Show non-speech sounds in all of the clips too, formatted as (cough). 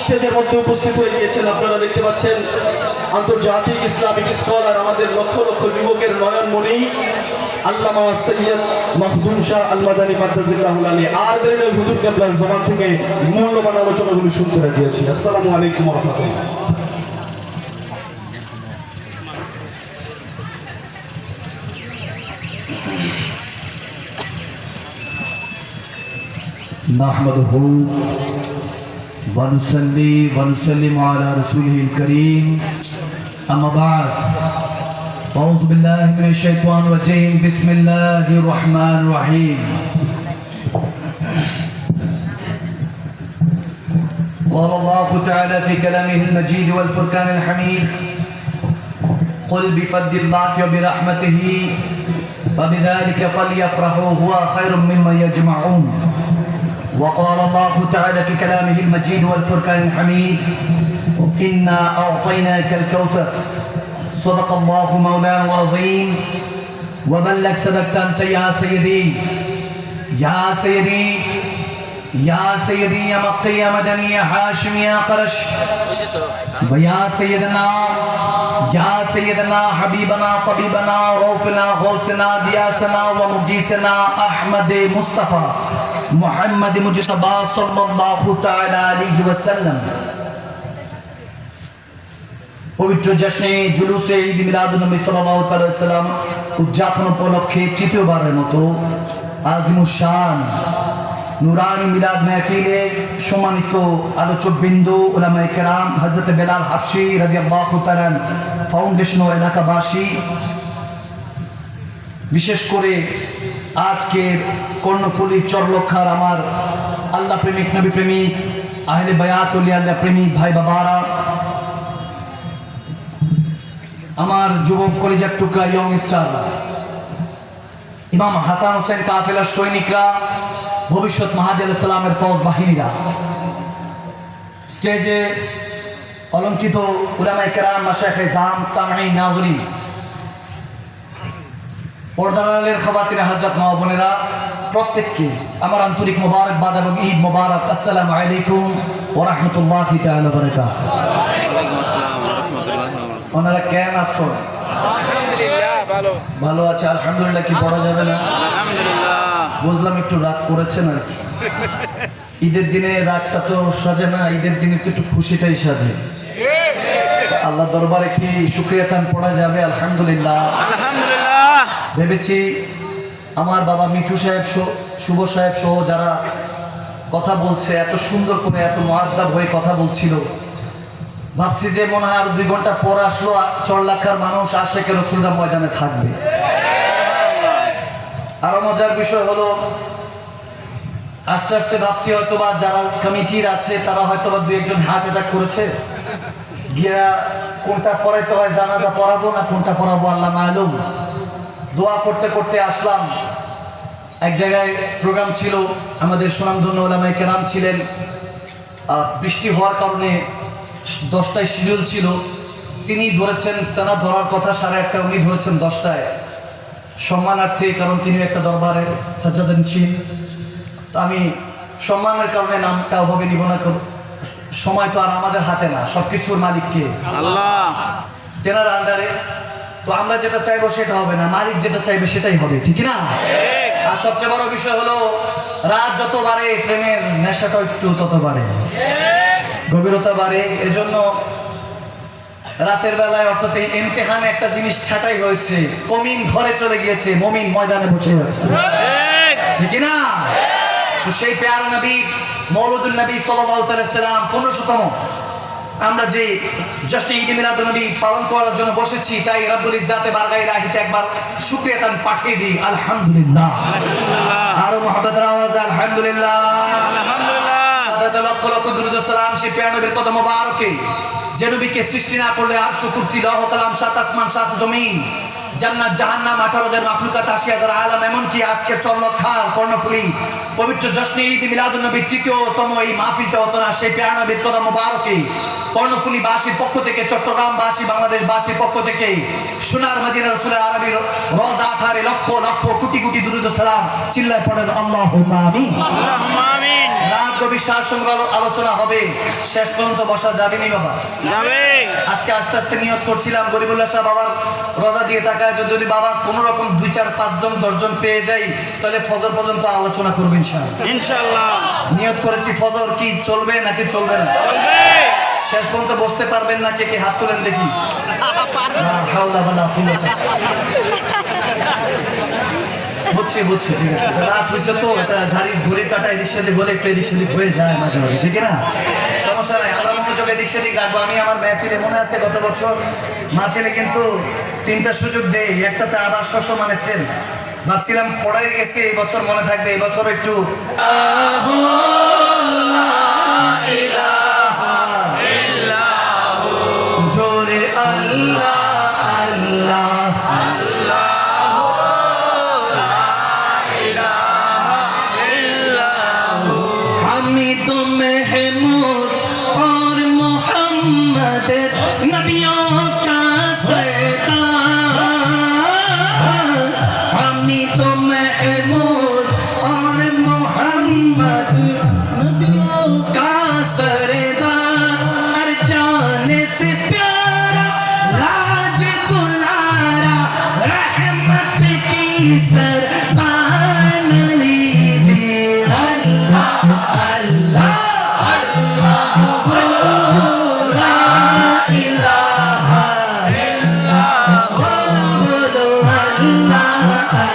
স্টেজের মধ্যে উপস্থিত হয়ে গিয়েছেন আপনারা দেখতে পাচ্ছেন আন্তর্জাতিক ইসলামিক স্কলার আমাদের লক্ষ লক্ষ যুবকের নয়নমণি আল্লামা সৈয়দ মাহদুম শাহ আল মাদানী মাদ্দাজিল্লাহুল আলী আর দেরি নয় হুজুর কেবলার জবান থেকে মূল্যবান আলোচনাগুলো শুনতে রাজি আছি আসসালামু আলাইকুম রহমতুল্লাহ نحمده ونصلي ونسلم على رسوله الكريم. أما بعد أعوذ بالله من الشيطان الرجيم. بسم الله الرحمن الرحيم. قال الله تعالى في كلامه المجيد والفرقان الحميد قل بفضل الله وبرحمته فبذلك فليفرحوا هو خير مما يجمعون. وقال الله تعالى في كلامه المجيد والفرقان الحميد إنا أعطيناك الكوثر صدق الله مولانا العظيم وبلغ صدقت أنت يا سيدي يا سيدي يا سيدي يا مقي يا مدني يا هاشم يا قرش ويا سيدنا يا سيدنا حبيبنا طبيبنا روفنا غوثنا دياسنا ومجيسنا أحمد مصطفى. মোহাম্মদ মুজতবা সাল্লাল্লাহু তাআলা আলাইহি ওয়াসাল্লাম। পবিত্র জশ্নে জুলুসে ঈদ মিলাদ নবী সাল্লাল্লাহু তাআলা সাল্লাম উদযাপন উপলক্ষে তৃতীয়বারের মতো আজিমুশান নুরানি মিলাদ মাহফিলে সম্মানিত আলোচক বিন্দু ওলামাই কেরাম, হযরত বেলাল হাফসি রাদিয়াল্লাহু তাআলা ফাউন্ডেশন ও এলাকাবাসী। বিশেষ করে আজকের কর্ণফুলি চরলক্ষার আমার আল্লাহ প্রেমিক, নবী প্রেমিক, আহলে বায়াত অলি আল্লাহ প্রেমিক ভাই বাবারা। আমার যুবক কলেজের টুকরা ইয়ং স্টার ইমাম হাসান হোসেন কাফেলার সৈনিকরা, ভবিষ্যৎ মাহাদি আলাহ সাল্লামের ফৌজ বাহিনীরা। স্টেজে অলঙ্কিত উলামায়ে কেরাম, মাশাইখে জাম সামঈ নাজরিন পর্দারালের খাবাতির হাজরত মা বোনেরা প্রত্যেককে আমার আন্তরিক মোবারকবাদ এবং ঈদ মোবারক। আসসালামু আলাইকুম ওয়া রাহমাতুল্লাহি তাআলা বারাকাতুহু। ওয়ালাইকুম আসসালাম রহমতুল্লাহ ওনারা কেমন আছো? আলহামদুলিল্লাহ ভালো। ভালো আছে আলহামদুলিল্লাহ কি পড়া যাবে না? আলহামদুলিল্লাহ। বুঝলাম একটু রাগ করেছেন আর কি। ঈদের দিনে রাগটা তো সাজে না ঈদের দিনে তো একটু খুশিটাই সাজে। আল্লাহ দরবারে কি শুক্রিয়া তান পড়া যাবে? আলহামদুলিল্লাহ। আলহামদুলিল্লাহ ভেবেছি আমার বাবা মিঠু সাহেব সহ, শুভ সাহেব সহ যারা কথা বলছে, এত সুন্দর করে, এত মহাদ্দাব হয়ে কথা বলছিল। ভাবছি যে মনে হয় আর দুই ঘণ্টা পর আসলো চড়লাখার মানুষ আসে কেন রসুলরা ময়দানে থাকবে। আরও মজার বিষয় হলো, আস্তে আস্তে ভাবছি হয়তো বা যারা কমিটির আছে, তারা হয়তো বা দু একজন হার্ট অ্যাটাক করেছে। গিয়া কোনটা পড়াইতে হয়, জানাজা পড়াবো না কোনটা পড়াবো, আল্লাহ মালুম। দোয়া করতে করতে আসলাম। এক জায়গায় প্রোগ্রাম ছিল আমাদের সুনামধন্য ওলামাই কেরাম ছিলেন। বৃষ্টি হওয়ার কারণে দশটায় শিডিউল ছিল। তিনি ধরেছেন তেনা ধরার কথা সাড়ে একটা উনি ধরেছেন দশটায়। সম্মানার্থে কারণ তিনি একটা দরবারে সাজ্জাদান ছিলেন। তো আমি সম্মানের কারণে নামটা ওভাবে নিব না সময় তো আর আমাদের হাতে না সব কিছুর মালিককে। আল্লাহ। তেনার আন্ডারে তো আমরা যেটা চাইব সেটা হবে না মালিক যেটা চাইবে সেটাই হবে ঠিক না? আর সবচেয়ে বড় বিষয় হলো রাত যত বাড়ে প্রেমের নেশাটা একটু তত বাড়ে। গভীরতা বাড়ে এজন্য রাতের বেলায় অর্থাৎ এই এমতেহানে একটা জিনিস ছাটাই হয়েছে কমিন ঘরে চলে গিয়েছে মমিন ময়দানে বসে আছে। ঠিক। না? তো সেই পেয়ার নবী মৌলুদুল নবী সাল্লাম পনেরোশোতম আমরা যে জাস্ট ঈদ মিলাদ নবী পালন করার জন্য বসেছি তাই রাব্বুল ইজ্জাতে বারগাই রাহিতে একবার শুকরিয়া তান পাঠিয়ে দিই। আলহামদুলিল্লাহ। আরও মোহাম্মদ আওয়াজ আলহামদুলিল্লাহ। লক্ষ লক্ষ দুরুদ সালাম সেই পেয়ার নবীর কত মোবারকে। যে নবীকে সৃষ্টি না করলে আর শুকুর ছিল হতলাম সাত আসমান সাত জমিন। জান্নাত, জাহান্নাম, আঠারো হাজার মাফলুকাত আশি হাজার আলাম, এমনকি আজকের চল্লক্ষার কর্ণফুলি, পবিত্র জশ্নে ঈদ মিলাদুল নবীর তৃতীয়তম এই মাহফিলটা হতো না, সেই পেয়ারা নবীর কথা মোবারকে। কর্ণফুলি বাসীর পক্ষ থেকে, চট্টগ্রাম বাসী, বাংলাদেশ বাসীর পক্ষ থেকে, সোনার মদিনা রসুলের আরবির রজা আথারে লক্ষ লক্ষ, কোটি কোটি দুরুদ সালাম চিল্লায় পড়েন আল্লাহ আমিন। সারসঙ্গ আলোচনা হবে। শেষ পর্যন্ত বসা যাবে নি বাবা। যাবে। আজকে আস্তে আস্তে নিয়ত করছিলাম গরিবুল্লাহ শাহ বাবার রোজা দিয়ে তাকায় যদি বাবা কোনো রকম দুই চার পাঁচজন দশজন পেয়ে যাই তাহলে ফজর পর্যন্ত আলোচনা করবেন ইনশাআল্লাহ ইনশাআল্লাহ। নিয়ত করেছি ফজর কি চলবে নাকি চলবে না? চলবে। শেষ পর্যন্ত বসতে পারবেন না কে কে হাত তুলেন দেখি। (laughs) বুঝছি বুঝছি ঠিক আছে। রাত হয়েছে তো গাড়ি ঘড়ির কাটা এদিক সেদিক হলে একটু এদিক সেদিক হয়ে যায় মাঝে মাঝে, ঠিক না? সমস্যা নাই, আমরা মনোযোগ এদিক সেদিক রাখব। আমি আমার মেহফিলে মনে আছে গত বছর মাহফিলে কিন্তু তিনটা সুযোগ দেই, একটাতে আবার শস্য মানে ফেল। ভাবছিলাম পড়াই গেছে, এই বছর মনে থাকবে, এই বছর একটু জোরে আল্লাহ আল্লাহ। नदियों का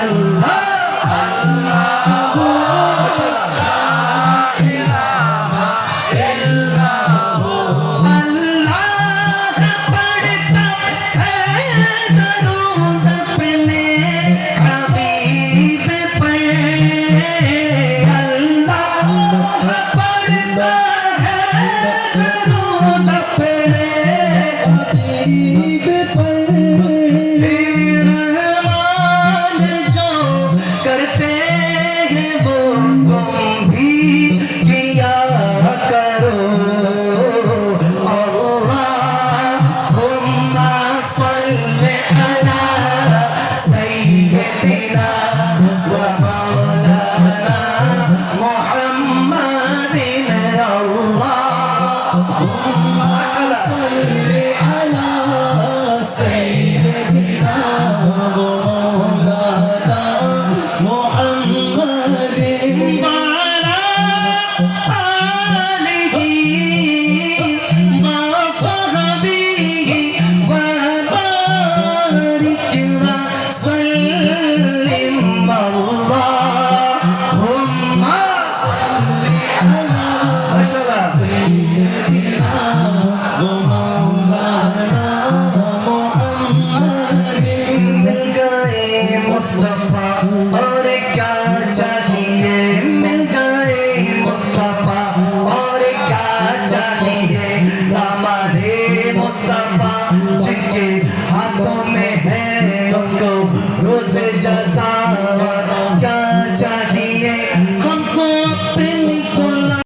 I'm not love.